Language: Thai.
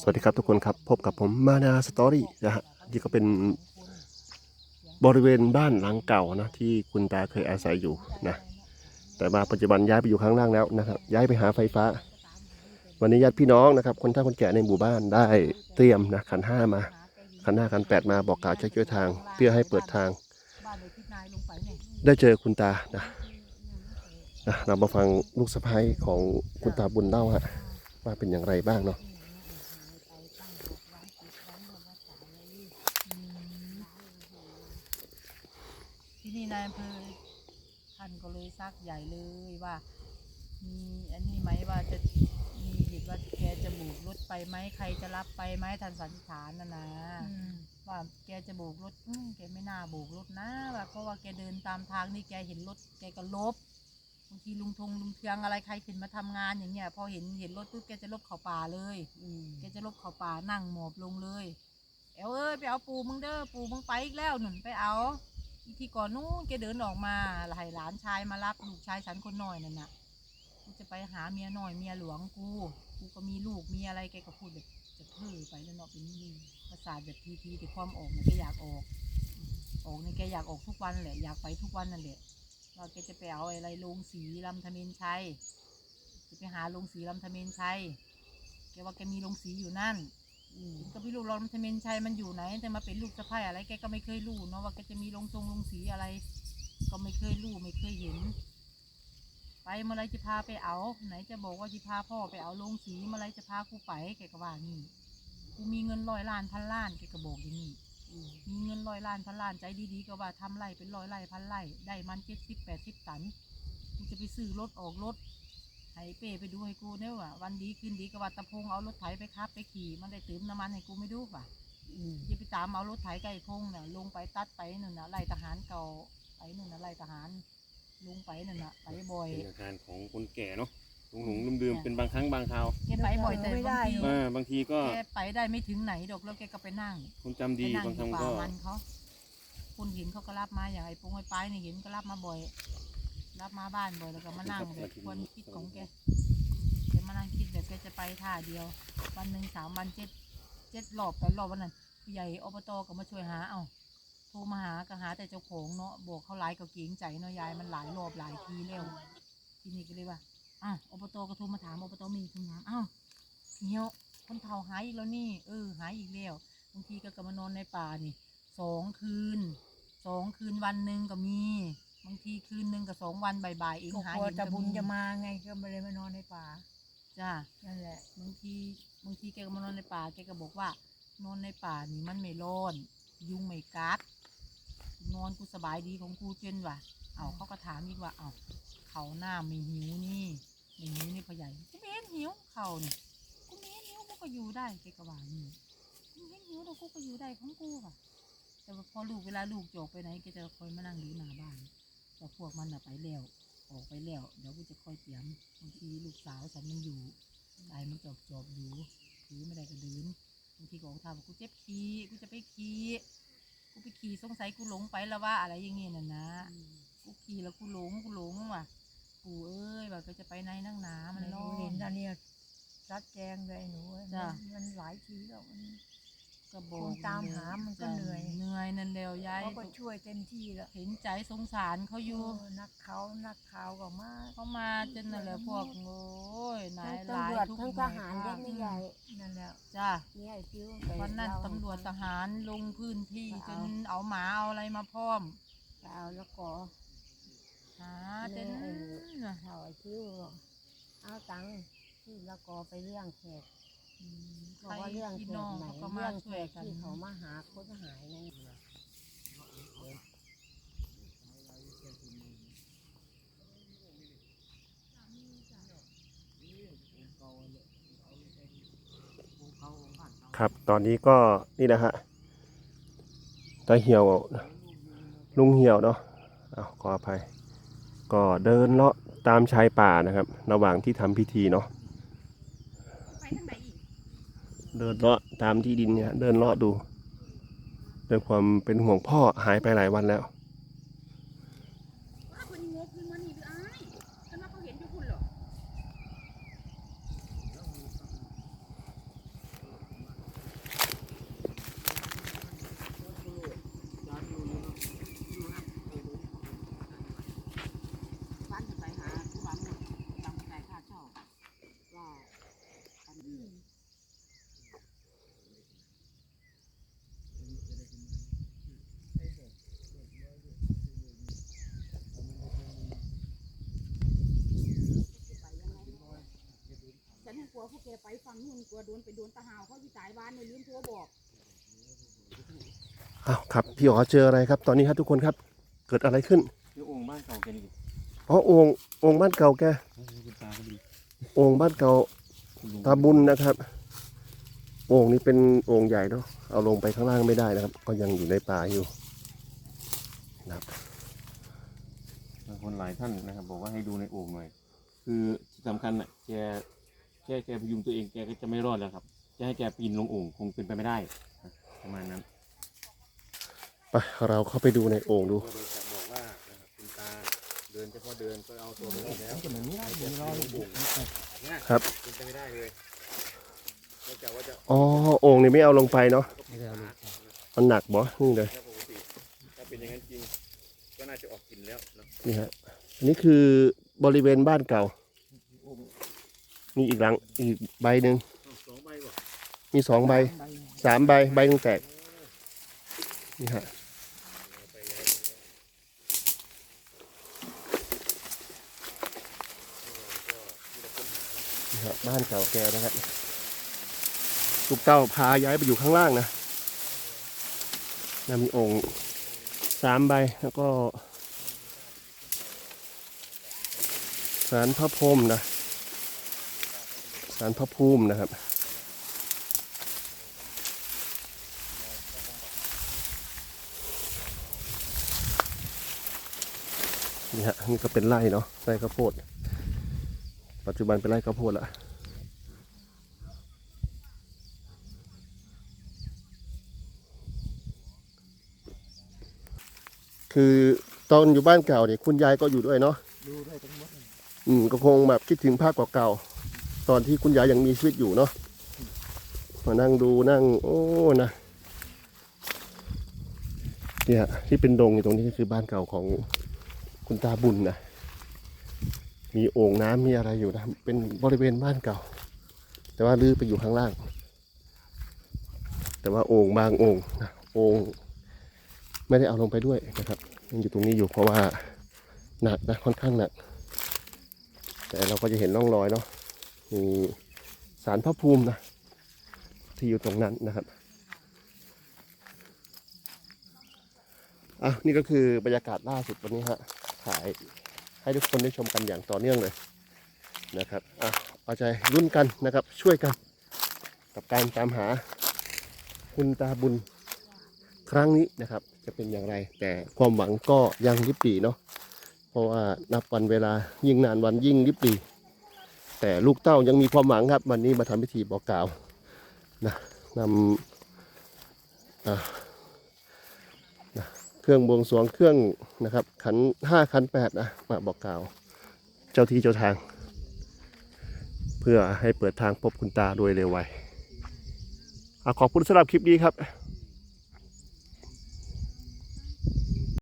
สวัสดีครับทุกคนครับ พบกับผมมานาสตอรี่นะฮะนี่ก็เป็นบริเวณบ้านหลังเก่านะที่คุณตาเคยอาศัยอยู่นะแต่มาปัจจุบันย้ายไปอยู่ข้างล่างแล้วนะครับ ย้ายไปหาไฟฟ้า วันนี้ญาติพี่น้องนะครับ คนเฒ่าคนแก่ในหมู่บ้านได้เตรียมนะขันห้ามาขันห้าขันแปดมาบอกกล่าวช่วยช่วยทาง เพื่อให้เปิดทาง ได้เจอคุณตานะนะเรามาฟังลูกสะพ้ยของคุณตาบุญเล่าฮะว่าเป็นอย่างไรบ้างเนาะ ที่นี่นายอำเภอท่านก็เลยซักใหญ่เลยว่า มีอันนี้ไหมว่าจะมีเหตุว่าแกจะโบุกรถไปไหมใครจะรับไปไหมทันสันนิษฐานนะนะว่าแกจะโบกรถอืมแกไม่น่าโบกรถนะว่าเพราะว่าแกเดินตามทางนี่แกเห็นรถแกก็ลบบางทีลุงทงลุงเทืองอะไรใครขึ้นมาทำงานอย่างเงี้ย พอเห็นเห็นรถปุ๊บแกจะลบเข้าป่าเลยแกจะลบเข้าป่านั่งหมอบลงเลยเอ้วเอ้ยไปเอาปูมึงเด้อปูมึงไปอีกแล้วหนุนไปเอาอี ที่ก่อนนู้นแกเดินออกมาให้หลานชายมารับลูกชายฉันคนน้อยนั่นน่ะกูจะไปหาเมียน้อยเมียหลวงกู กูก็มีลูกมีอะไรแกก็พูดแบบจะเพ้อไปแล้วเนาะเป็นนี่ภาษาทแบบทีทีแต่ความออกเนี่ยแกอยากออกออกเนี่ยแกอยากออกทุกวันแหละอยากไปทุกวันนั่นแหละว่าแกจะไปเอาอะไรลงสีลำธเมนชัยจะไปหาลงสีลำธเมนชัยแกว่าแกมีลงสีอยู่นั่น ก็พี่ลูกเราทเมนชัยมันอยู่ไหน แต่มาเป็นลูกสะใภ้อะไรแกก็ไม่เคยรู้เนาะว่าแกจะมีลงทรงลงสีอะไร ก็ไม่เคยรู้ไม่เคยเห็น ไปเมื่อไรจะพาไปเอา ไหนจะบอกว่าจะพาพ่อไปเอาลงสีเมื่อไรจะพากูไปแกก็ว่านี่กูมีเงินร้อยล้านพันล้านแกก็บอกอย่างนี้มีเงินร้อยล้านพันล้านใจดีๆก็ว่าทำไรเป็นร้อยไร่พันไร่ได้มันเจ็ดสิบแปดสิบตันกูจะไปซื้อรถออกรถ ให้เป้ไปดูให้กูเนี่ยว่ะวันดีคืนดีก็ว่าตะพงเอารถไถไปครับไปขี่มันได้เติมน้ำมันให้กูไม่ดูว่ะจะไปตามเอารถไถไก่พงเนี่ยลงไปตัดไปนั่นน่ะไล่ทหารเก่าไปนั่นน่ะไล่ทหารลงไปนั่นน่ะไปบ่อยเป็นอาการของคนแก่เนาะหลงหลงลืมลืมๆเป็นบางครั้งบางคราวแกไปบ่อยแต่ไม่ได้บางทีเออบางทีก็แกไปได้ไม่ถึงไหนดอกแล้วแกก็ไปนั่งคนจำไปดีนั่งบางอครั้ยู่งป่าก็มันเขาคนเห็นเขาก็รับมาอย่างไอ้ปงไอ้ปลายนี่เห็นก็รับมาบ่อย รับมาบ้านบ่อยแล้วก็มานั่งแบบคนคิดของแกแกมานั่งคิดแบบแกจะไปท่าเดียว วันหนึ่งสามวันเจ็ดเจ็ดรอบแปดรอบวันนั้นผู้ใหญ่อบตก็มาช่วยหาเอาโทรมาหาก็หาแต่เจ้าของเนาะบอกเขาหลายก็เกรงใจเนาะยายมันหลายรอบหลายทีแล้วทีนี้ก็เลยว่าอ้าวอบตก็โทรมาถามอบตมีคำถามอ้าวเหี่ยวคนเฒ่าหายอีกแล้วนี่เออหายอีกแล้วบางทีก็กลับมานอนในป่านี่สองคืนสองคืนวันหนึ่งก็มี บางทีคืนหนึ่งกับสองวันบ่ายๆเองก็หากลัวเห็นตะก็บุญมีจะมาไงก็ไม่ได้มานอนในป่าจ้า นั่นแหละ บางทีบางทีแกก็มานอนในป่าแกก็บอกว่านอนในป่านี่มันไม่ร้อน ยุงไม่กัดนอนกูสบายดีของกูเจนว่ะเอาเขาก็ถามอีกว่าเอาเขาหน้าไม่หิวนี่ไม่หิวนี่พ่อใหญ่กูไม่เห็นหิวเขานี่กูไม่เห็นหิวกูก็อยู่ได้แกก็ว่านี่กูไม่เห็นหิวแต่กูก็อยู่ได้ของกูว่ะแต่ว่าพอลูกเวลาลูกจะออกไปไหนแกจะคอยมานั่งดูหน้าบ้าน แต่พวกมันน่ะไปแล้ว ออกไปแล้ว เดี๋ยวกูจะคอยเตรียมบางทีลูกสาวฉันมันอยู่ไอ้มันจอบจอบอยู่ถือไม่ได้ก็เดินบางทีก็ออกทางบอกกูเจ็บขี้กูจะไปขี้กูไปขี่สงสัยกูหลงไปแล้วว่าอะไรอย่างเงี้ยน่ะนะกูขี่แล้วกูหลงกูหลงว่ะกูเอ้ยว่าก็จะไปไหนนั่งหนามันหร้อนูเห็นนอันเนี้ยชัดแจงเลยหนูจ้ะมันมันหลายทีแล้วมัน ก็บอกคนตามหามันก็จ้ะเหนื่อย เหนื่อยนั่นเดียวยายเขาก็ช่วยเต็มที่แล้วเห็นใจสงสารเขาอยู่ เออนักเขานักข่าวก็มาเขามาจนนั่นแหละพวกโอ้ยนายทั้งหลายตำรวจทุกทั้งหทน่วยหารภเล็คกไม่ใหญ่นั่นแหละจ้านี่ไอ้ฟิววันนั้นเล่าตำรวจทหารลงพื้นที่ไปจเอานเอาหมาเอาอะไรมาพร้อมไปเอาแล้วก็หาจน เออน่ะเท่าไอ้ฟิวเอาตังค์ที่แล้วก็ไปเรื่องแขก อืมบอกว่าเรื่องพี่น้องไหนเขามาเรื่องแขช่วยกันที่เขามาหาคนหายนั่นครับตอนนี้ก็นี่นะฮะตาเหี่ยวลุงเหี่ยวเนาะอ้าวขออภัย ก็เดินเลาะตามชายป่านะครับ ระหว่างที่ทำพิธีเนาะ เดินเลาะตามที่ดินเนี่ยเดินเลาะดูด้วยความเป็นห่วงพ่อหายไปหลายวันแล้ว ว่าคนงกขึ้นมานี่ด้วยอ้ายฉันว่าเขาเห็นอยู่คุณเหรอ ว่าพวกแกไปฟังนู่นกลัวโดนไปโดนตะหาวเขาที่ตายบ้านในยลืมโทรบอกอ้าวครับพี่อ๋อเจออะไรครับ ตอนนี้ครับทุกคนครับ เกิดอะไรขึ้นเดี๋ยวองค์บ้านเก่าแกนี่อ๋อโองค์โองค์บ้านเก่าแกคุณตาก็ดีโองค์บ้านเก่าคุณลุงตาบุญนะครับ โอ่งนี้เป็นโอ่งใหญ่เนาะเอาลงไปข้างล่างไม่ได้นะครับ ก็ยังอยู่ในป่าอยู่นะครับบางคนหลายท่านนะครับ บอกว่าให้ดูในโอ่งหน่อย คือที่สำคัญน่ะแก แค่แกพยุงตัวเองแกก็จะไม่รอดแล้วครับ จะให้แกปีนลงโอ่งคงเป็นไปไม่ได้นะประมาณนั้นไปเราเข้าไปดูในโอ่งดูก็เลยจะบอกว่านะครับคุณตาเดินเฉพาะเดินก็เอาตัวไม่ได้แล้วจะเหมือนนี้ได้เลยรอลงโอ่งเนี่ยครับเป็นไปไม่ได้เลยนอกจากว่าจะอ๋อโอ่งนี่ไม่เอาลงไปเนาะไม่ได้เอาลงมันหนักบ่นี่เลยถ้าปกติถ้าเป็นอย่างนั้นจริงก็น่าจะออกกลิ่นแล้วนะนี่ฮะอันนี้คือบริเวณบ้านเก่า มีอีกหลังอีกใบหนึ่งเอาสองใบว่ะมีสองใบสามใบใบหนึงแตกนี่ฮะไปย้ายไปย้ายนี่ฮะบ้านเก่าแก่นะครับลูกเต้าพาย้ายไปอยู่ข้างล่างนะแล้วมีโองค์สามใบแล้วก็สารพระพรหมนะ สารพระภูมินะครับ นี่ฮะนี่ก็เป็นไร่เนาะไร่ข้าวโพด ปัจจุบันเป็นไร่ข้าวโพดละคือตอนอยู่บ้านเก่าเนี่ยคุณยายก็อยู่ด้วยเนาะดูด้วยทั้งหมดเลยอืมก็คงแบบคิดถึงภาพเก่าๆ ตอนที่คุณยายยังมีชีวิตอยู่เนาะมานั่งดูนั่ง โอ้นะเนี่ยที่เป็นดงตรงนี้ก็คือบ้านเก่าของคุณตาบุญนะมีโอ่งน้ำมีอะไรอยู่นะเป็นบริเวณบ้านเก่า แต่ว่าลื้อไปอยู่ข้างล่าง แต่ว่าโอ่งบางโอ่งนะโอ่งไม่ได้เอาลงไปด้วยนะครับยังอยู่ตรงนี้อยู่เพราะว่าหนักนะค่อนข้างหนัก แต่เราก็จะเห็นร่องรอยเนาะ มีสารพระภูมินะ ที่อยู่ตรงนั้นนะครับอะนี่ก็คือบรรยากาศล่าสุดวันนี้ฮะถ่ายให้ทุกคนได้ชมกันอย่างต่อเนื่องเลยนะครับอะเอาใจรุ่นกันนะครับช่วยกัน กับการตามหาคุณตาบุญครั้งนี้นะครับ จะเป็นอย่างไร แต่ความหวังก็ยังริบบีเนาะเพราะว่านับวันเวลายิ่งนานวันยิ่งริบบี แต่ลูกเต้ายังมีความหวังครับ วันนี้มาทำพิธีบอกกล่าวนะนำอ่าเครื่องบวงสรวงเครื่องนะครับ ขันห้าขันแปดนะมาบอกกล่าว เจ้าที่เจ้าทาง เพื่อให้เปิดทางพบคุณตาโดยเร็วไวอขอบคุณสำหรับคลิปนี้ครับ